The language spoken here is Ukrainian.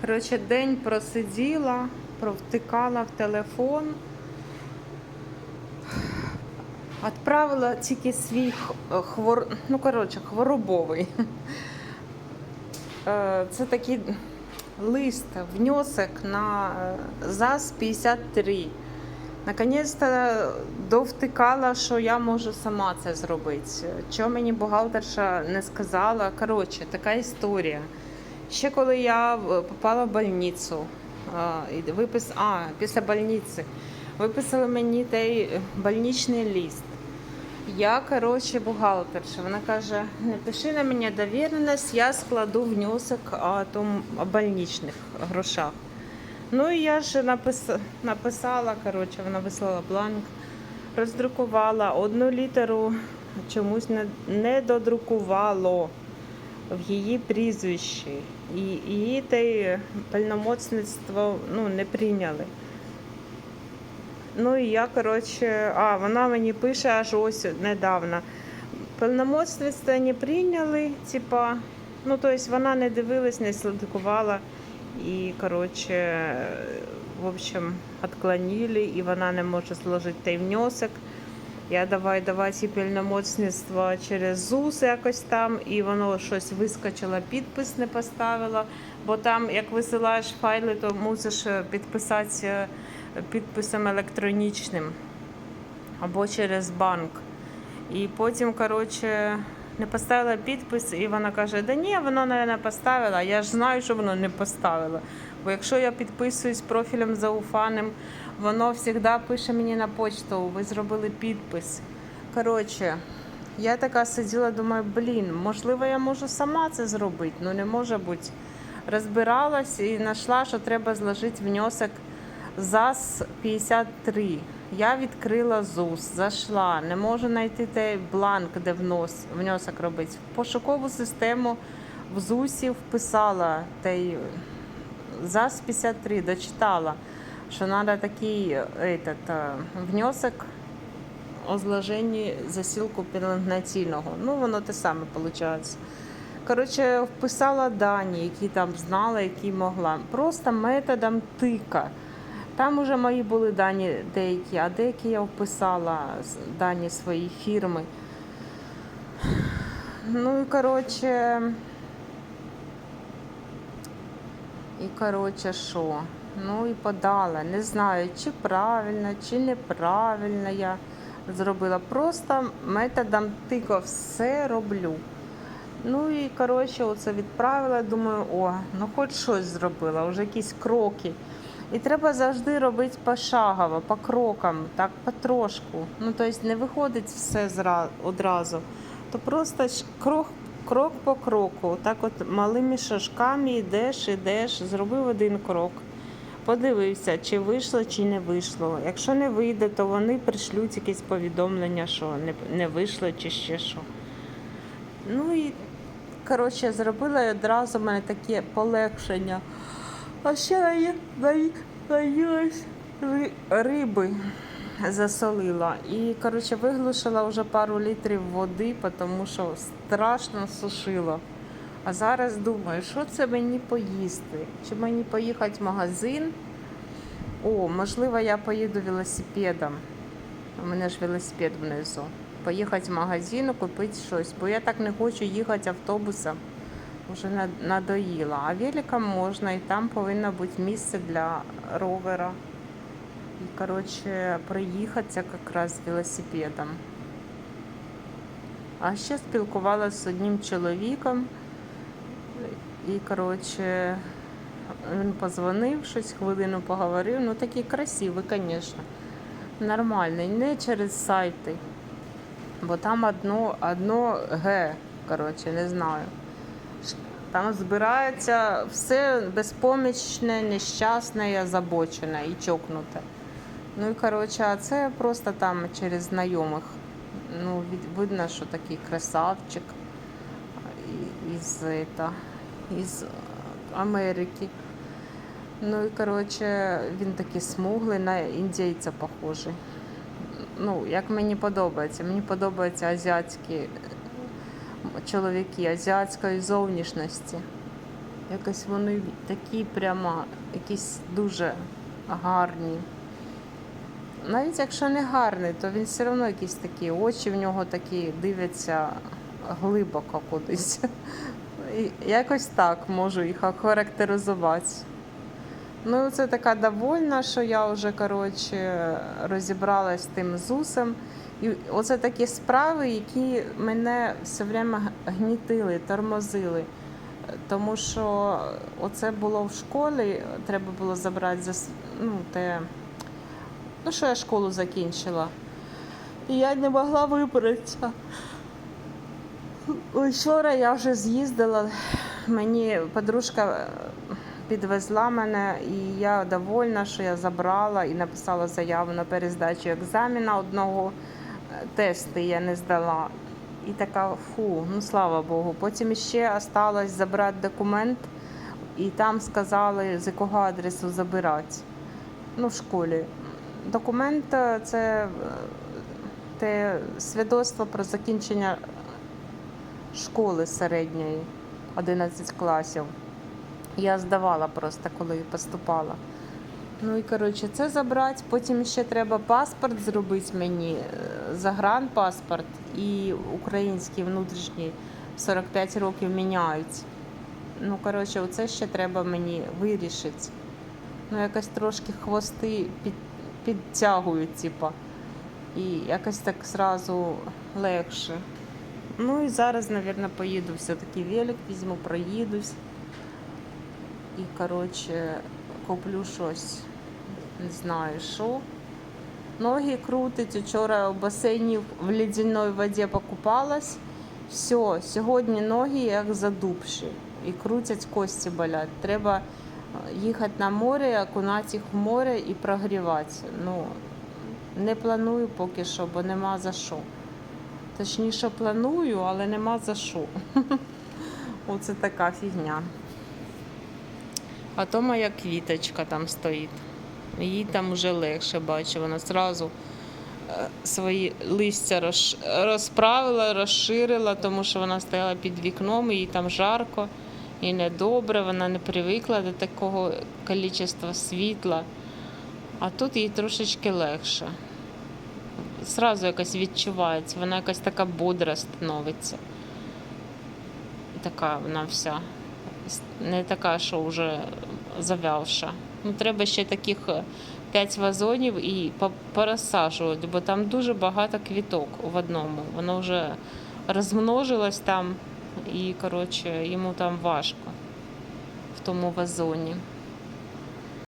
Коротше, день просиділа, провтикала в телефон. Відправила тільки свій хвор... ну, коротше, хворобовий. Е, Це такий лист, внесок на е, ЗАЗ 53. Наконець-то довтикала, що я можу сама це зробити. Чого мені бухгалтерша не сказала. Коротше, така історія. Ще коли я попала в больницю, і випис... а, після больниці, виписали мені той больничний лист. Я, коротше, бухгалтерша. Вона каже, напиши на мене довіреність, я складу внесок о, том, о больничних грошах. Ну і я ж напис... написала, коротше, вона вислала бланк, роздрукувала одну літеру, чомусь не, не додрукувало в її прізвищі. І її те пальномоцництво ну, не прийняли. Ну і я, коротше, а, вона мені пише аж ось недавно. Пальномоцництво не прийняли, типа, ну, тобто вона не дивилась, не слідкувала. І, коротше, в общем, отклонили, і вона не може зложити той внесок. Я давай ці пільномоцництва через ЗУС якось там, і воно щось вискочило, підпис не поставила. Бо там, як висилаєш файли, то мусиш підписатися е, підписом електронічним або через банк. І потім, коротше, не поставила підпис, і вона каже: Да ні, воно не поставила. Я ж знаю, що воно не поставила. Бо якщо я підписуюсь профілем зауфаним, воно завжди пише мені на почту, ви зробили підпис. Коротше, я така сиділа, думаю, блін, можливо, я можу сама це зробити. Ну не може бути. Розбиралась і знайшла, що треба зложити внесок ЗАЗ 53. Я відкрила ЗУС, зайшла, не можу знайти той бланк, де внос, внесок робити. В пошукову систему в ЗУСі вписала той ЗАЗ 53, дочитала, що треба такий этот, е, внесок о зложенні засілку пеленгнаційного. Ну, воно те саме виходить. Коротше, вписала дані, які там знала, які могла. Просто методом тика. Там уже мої були дані деякі, а деякі я вписала дані своєї фірми. Ну і коротше. І коротше, що? Ну і подала. Не знаю, чи правильно, чи неправильно я зробила. Просто методом тика все роблю. Ну і коротше, оце відправила. Думаю, о, ну хоч щось зробила, вже якісь кроки. І треба завжди робити пошагово, по крокам, так потрошку. Ну, тобто не виходить все одразу. То просто крок, крок по кроку. Так от малими шажками йдеш, йдеш, зробив один крок. Подивився, чи вийшло, чи не вийшло. Якщо не вийде, то вони пришлють якесь повідомлення, що не вийшло, чи ще що. Ну і коротше, зробила і одразу в мене таке полегшення. А ще наїлась риби засолила. І коротше, виглушила вже пару літрів води, тому що страшно сушило. А зараз думаю, що це мені поїсти? Чи мені поїхати в магазин? О, можливо, я поїду велосипедом. У мене ж велосипед внизу. Поїхати в магазин, купити щось, бо я так не хочу їхати автобусом. Вже на- надоїла. А великом можна, і там повинно бути місце для ровера. І, коротше, проїхатися якраз велосипедом. А ще спілкувалася з одним чоловіком. І, коротше, він позвонив, щось хвилину поговорив. Ну такий красивий, звісно. Нормальний, не через сайти. Бо там одно, одно Г, коротше, не знаю. Там збирається все безпомічне, нещасне, озабочене і чокнуте. Ну і коротше, а це просто там через знайомих. Ну, видно, що такий красавчик із, это, із Америки. Ну і коротше, він такий смуглий, на індійця похожий. Ну, як мені подобається. Мені подобаються азіатські чоловіки азіатської зовнішності. Якось вони такі прямо, якісь дуже гарні. Навіть якщо не гарний, то він все одно якісь такі очі в нього такі дивляться глибоко кудись. Якось так можу їх охарактеризувати. Ну, це така довольна, що я вже коротше, розібралась з тим зусом. І оце такі справи, які мене все время гнітили, тормозили. Тому що оце було в школі, треба було забрати за ну, те, ну, що я школу закінчила. І я не могла вибратися. Вчора я вже з'їздила, мені подружка підвезла мене, і я довольна, що я забрала і написала заяву на перездачу екзамена одного тесту я не здала. І така, фу, ну слава Богу. Потім ще осталось забрати документ, і там сказали, з якого адресу забирати. Ну, в школі. Документ е, це е, те свідоцтво про закінчення школи середньої, 11 класів. Я здавала просто, коли поступала. Ну і коротше, це забрати. Потім ще треба паспорт зробити мені, е, загранпаспорт і український внутрішній 45 років міняють. Ну, коротше, оце ще треба мені вирішити. Ну, якось трошки хвости під, підтягують, типа. І якось так зразу легше. Ну і зараз, мабуть, поїду все-таки велик, візьму, проїдусь. І, коротше, куплю щось. Не знаю що. Ноги крутить. Вчора в басейні в ледяной воді покупалась. Все, сьогодні ноги як задубші. І крутять кості болять. Треба е, їхати на море, окунати їх в море і прогрівати. Ну, не планую поки що, бо нема за що. Точніше, планую, але нема за що. Оце така фігня. А то моя квіточка там стоїть. Їй там вже легше бачу. Вона одразу свої листя розправила, розширила, тому що вона стояла під вікном, їй там жарко і недобре, вона не привикла до такого кількості світла. А тут їй трошечки легше. Зразу якось відчувається, вона якась така бодра становиться. Така вона вся. Не така, що вже зав'явша. Ну, треба ще таких 5 вазонів і по- порозсаджувати, бо там дуже багато квіток в одному. Воно вже розмножилось там і, коротше, йому там важко в тому вазоні.